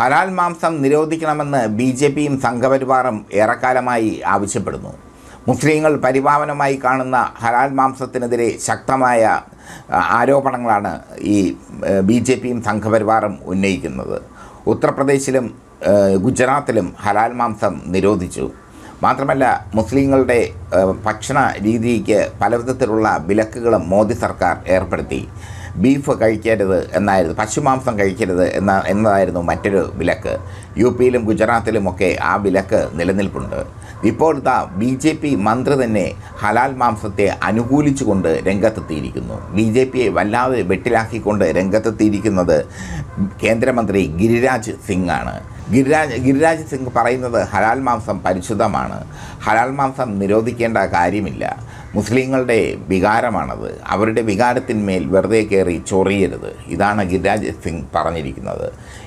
ഹലാൽ മാംസം നിരോധിക്കണമെന്ന് B J പിയും സംഘപരിവാറും ഏറെക്കാലമായി ആവശ്യപ്പെടുന്നു. മുസ്ലിങ്ങൾ പരിപാവനമായി കാണുന്ന ഹലാൽ മാംസത്തിനെതിരെ ശക്തമായ ആരോപണങ്ങളാണ് ഈ ബി ജെ പിയും സംഘപരിവാറും ഉന്നയിക്കുന്നത്. ഉത്തർപ്രദേശിലും ഗുജറാത്തിലും ഹലാൽ മാംസം നിരോധിച്ചു. മാത്രമല്ല മുസ്ലിങ്ങളുടെ ഭക്ഷണ രീതിക്ക് പലവിധത്തിലുള്ള വിലക്കുകളും മോദി സർക്കാർ ഏർപ്പെടുത്തി. ബീഫ് കഴിക്കരുത് എന്നായിരുന്നു പശുമാംസം കഴിക്കരുത് എന്ന എന്നതായിരുന്നു മറ്റൊരു വിലക്ക്. യു പിയിലും ഗുജറാത്തിലുമൊക്കെ ആ വിലക്ക് നിലനിൽപ്പുണ്ട്. ഇപ്പോൾ ഇതാ ബി ജെ പി മന്ത്രി തന്നെ ഹലാൽ മാംസത്തെ അനുകൂലിച്ചുകൊണ്ട് രംഗത്തെത്തിയിരിക്കുന്നു. ബി ജെ പിയെ വല്ലാതെ വെട്ടിലാക്കിക്കൊണ്ട് രംഗത്തെത്തിയിരിക്കുന്നത് കേന്ദ്രമന്ത്രി ഗിരിരാജ് സിംഗ് ആണ് ഗിരിരാജ് ഗിരിരാജ് സിംഗ് പറയുന്നത് ഹലാൽ മാംസം പരിശുദ്ധമാണ്. ഹലാൽ മാംസം നിരോധിക്കേണ്ട കാര്യമില്ല. മുസ്ലിങ്ങളുടെ വികാരമാണത്. അവരുടെ വികാരത്തിന്മേൽ വെറുതെ കയറി ചൊറിയരുത്. ഇതാണ് ഗിരിരാജ് സിംഗ് പറഞ്ഞിരിക്കുന്നത്.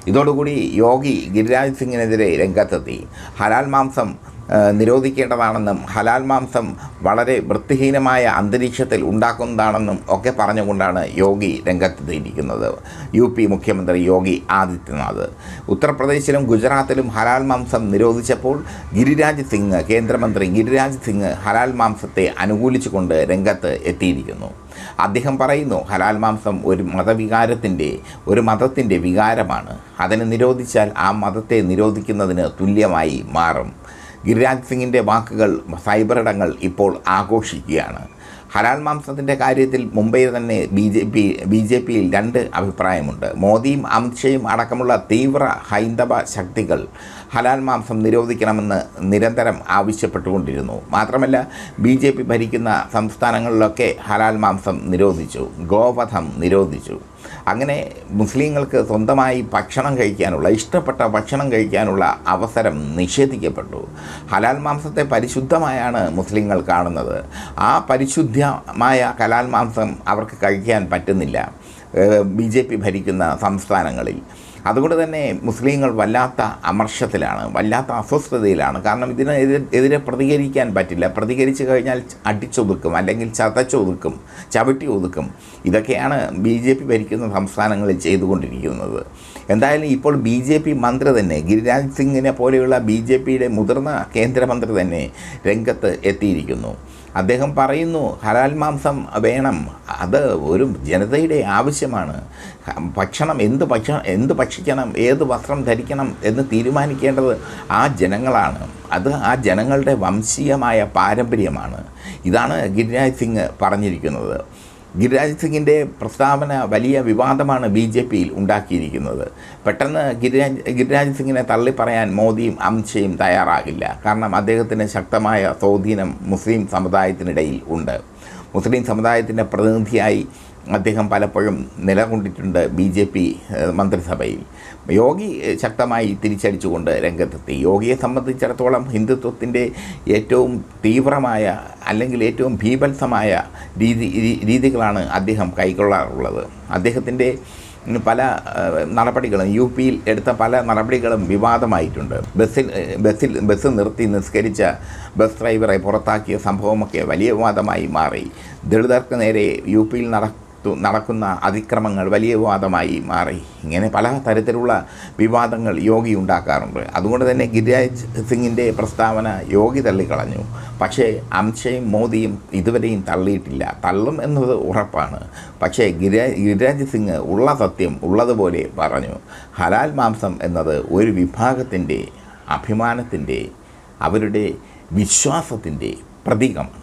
ഇതോടുകൂടി യോഗി ഗിരിരാജ് സിംഗിനെതിരെ രംഗത്തെത്തി. ഹലാൽ മാംസം നിരോധിക്കേണ്ടതാണെന്നും ഹലാൽ മാംസം വളരെ വൃത്തിഹീനമായ അന്തരീക്ഷത്തിൽ ഉണ്ടാക്കുന്നതാണെന്നും ഒക്കെ പറഞ്ഞുകൊണ്ടാണ് യോഗി രംഗത്തെത്തിയിരിക്കുന്നത്. യു പി മുഖ്യമന്ത്രി യോഗി ആദിത്യനാഥ്. ഉത്തർപ്രദേശിലും ഗുജറാത്തിലും ഹലാൽ മാംസം നിരോധിച്ചപ്പോൾ ഗിരിരാജ് സിംഗ് കേന്ദ്രമന്ത്രി ഗിരിരാജ് സിംഗ് ഹലാൽ മാംസത്തെ അനുകൂലിച്ചുകൊണ്ട് രംഗത്ത് എത്തിയിരിക്കുന്നു. അദ്ദേഹം പറയുന്നു ഹലാൽ മാംസം ഒരു മതവികാരത്തിന്റെ ഒരു മതത്തിന്റെ വികാരമാണ്. അതിനെ നിരോധിച്ചാൽ ആ മതത്തെ നിരോധിക്കുന്നതിന് തുല്യമായി മാറും. ഗിരിരാജ് സിംഗിന്റെ വാക്കുകൾ സൈബറിടങ്ങൾ ഇപ്പോൾ ആഘോഷിക്കുകയാണ്. ഹലാൽ മാംസത്തിന്റെ കാര്യത്തിൽ മുംബൈയിൽ തന്നെ B J P B J പിയിൽ രണ്ട് അഭിപ്രായമുണ്ട്. മോദിയും അമിത്ഷയും അടക്കമുള്ള തീവ്ര ഹൈന്ദവ ശക്തികൾ ഹലാൽ മാംസം നിരോധിക്കണമെന്ന് നിരന്തരം ആവശ്യപ്പെട്ടുകൊണ്ടിരുന്നു. മാത്രമല്ല ബി ജെ പി ഭരിക്കുന്ന സംസ്ഥാനങ്ങളിലൊക്കെ ഹലാൽ മാംസം നിരോധിച്ചു ഗോവധം നിരോധിച്ചു. അങ്ങനെ മുസ്ലിങ്ങൾക്ക് സ്വന്തമായി ഭക്ഷണം കഴിക്കാനുള്ള ഇഷ്ടപ്പെട്ട ഭക്ഷണം കഴിക്കാനുള്ള അവസരം നിഷേധിക്കപ്പെട്ടു. ഹലാൽ മാംസത്തെ പരിശുദ്ധമായാണ് മുസ്ലിങ്ങൾ കാണുന്നത്. ആ പരിശുദ്ധമായ ഹലാൽ മാംസം അവർക്ക് കഴിക്കാൻ പറ്റുന്നില്ല. ബി ജെ പി ഭരിക്കുന്ന സംസ്ഥാനങ്ങളിൽ. അതുകൊണ്ട് തന്നെ മുസ്ലിങ്ങൾ വല്ലാത്ത അമർഷത്തിലാണ് വല്ലാത്ത അസ്വസ്ഥതയിലാണ്. കാരണം ഇതിന് എതിരെ- എതിരെ പ്രതികരിക്കാൻ പറ്റില്ല. പ്രതികരിച്ചു കഴിഞ്ഞാൽ അടിച്ചൊതുക്കും അല്ലെങ്കിൽ ചതച്ചൊതുക്കും ചവിട്ടി ഒതുക്കും. ഇതൊക്കെയാണ് ബി ജെ പി ഭരിക്കുന്ന സംസ്ഥാനങ്ങളിൽ ചെയ്തുകൊണ്ടിരിക്കുന്നത്. എന്തായാലും ഇപ്പോൾ ബി ജെ പി മന്ത്രി തന്നെ ഗിരിരാജ് സിംഗിനെ പോലെയുള്ള ബി ജെ പിയുടെ മുതിർന്ന കേന്ദ്രമന്ത്രി തന്നെ രംഗത്ത് എത്തിയിരിക്കുന്നു. അദ്ദേഹം പറയുന്നു ഹലാൽ മാംസം വേണം അത് ഒരു ജനതയുടെ ആവശ്യമാണ്. ഭക്ഷണം എന്ത് ഭക്ഷണം എന്ത് ഭക്ഷിക്കണം ഏത് വസ്ത്രം ധരിക്കണം എന്ന് തീരുമാനിക്കേണ്ടത് ആ ജനങ്ങളാണ്. അത് ആ ജനങ്ങളുടെ വംശീയമായ പാരമ്പര്യമാണ്. ഇതാണ് ഗിരിരാജ് സിംഗ് പറഞ്ഞിരിക്കുന്നത്. ഗിരിരാജ് സിംഗിന്റെ പ്രസ്താവന വലിയ വിവാദമാണ് ബി ജെ പിയിൽ ഉണ്ടാക്കിയിരിക്കുന്നത്. പെട്ടെന്ന് ഗിരിരാജ് ഗിരിരാജ് സിംഗിനെ തള്ളിപ്പറയാൻ മോദിയും അമിത്ഷയും തയ്യാറാകില്ല. കാരണം അദ്ദേഹത്തിന് ശക്തമായ സ്വാധീനം മുസ്ലിം സമുദായത്തിനിടയിൽ ഉണ്ട്. മുസ്ലിം സമുദായത്തിന്റെ പ്രതിനിധിയായി അദ്ദേഹം പലപ്പോഴും നിലകൊണ്ടിട്ടുണ്ട് ബി ജെ പി മന്ത്രിസഭയിൽ. യോഗി ശക്തമായി തിരിച്ചടിച്ചുകൊണ്ട് രംഗത്തെത്തി. യോഗിയെ സംബന്ധിച്ചിടത്തോളം ഹിന്ദുത്വത്തിന്റെ ഏറ്റവും തീവ്രമായ അല്ലെങ്കിൽ ഏറ്റവും ഭീഭത്സമായ രീതി രീതികളാണ് അദ്ദേഹം കൈക്കൊള്ളാറുള്ളത്. അദ്ദേഹത്തിന്റെ പല നടപടികളും യു പിയിൽ എടുത്ത പല നടപടികളും വിവാദമായിട്ടുണ്ട്. ബസ്സിൽ ബസ്സിൽ ബസ് നിർത്തി നിസ്കരിച്ച ബസ് ഡ്രൈവറെ പുറത്താക്കിയ സംഭവമൊക്കെ വലിയ വിവാദമായി മാറി. ദളിതർക്ക് നേരെ യു പിയിൽ നട നടക്കുന്ന അതിക്രമങ്ങൾ വലിയ വിവാദമായി മാറി. ഇങ്ങനെ പല തരത്തിലുള്ള വിവാദങ്ങൾ യോഗി ഉണ്ടാക്കാറുണ്ട്. അതുകൊണ്ട് തന്നെ ഗിരിരാജ് സിംഗിന്റെ പ്രസ്താവന യോഗി തള്ളിക്കളഞ്ഞു. പക്ഷേ അമിത്ഷയും മോദിയും ഇതുവരെയും തള്ളിയിട്ടില്ല. തള്ളും എന്നത് ഉറപ്പാണ്. പക്ഷേ ഗിരിരാജ് ഗിരിരാജ് സിംഗ് ഉള്ള സത്യം ഉള്ളതുപോലെ പറഞ്ഞു. ഹലാൽ മാംസം എന്നത് ഒരു വിഭാഗത്തിന്റെ അഭിമാനത്തിന്റെ അവരുടെ വിശ്വാസത്തിന്റെ പ്രതീകമാണ്.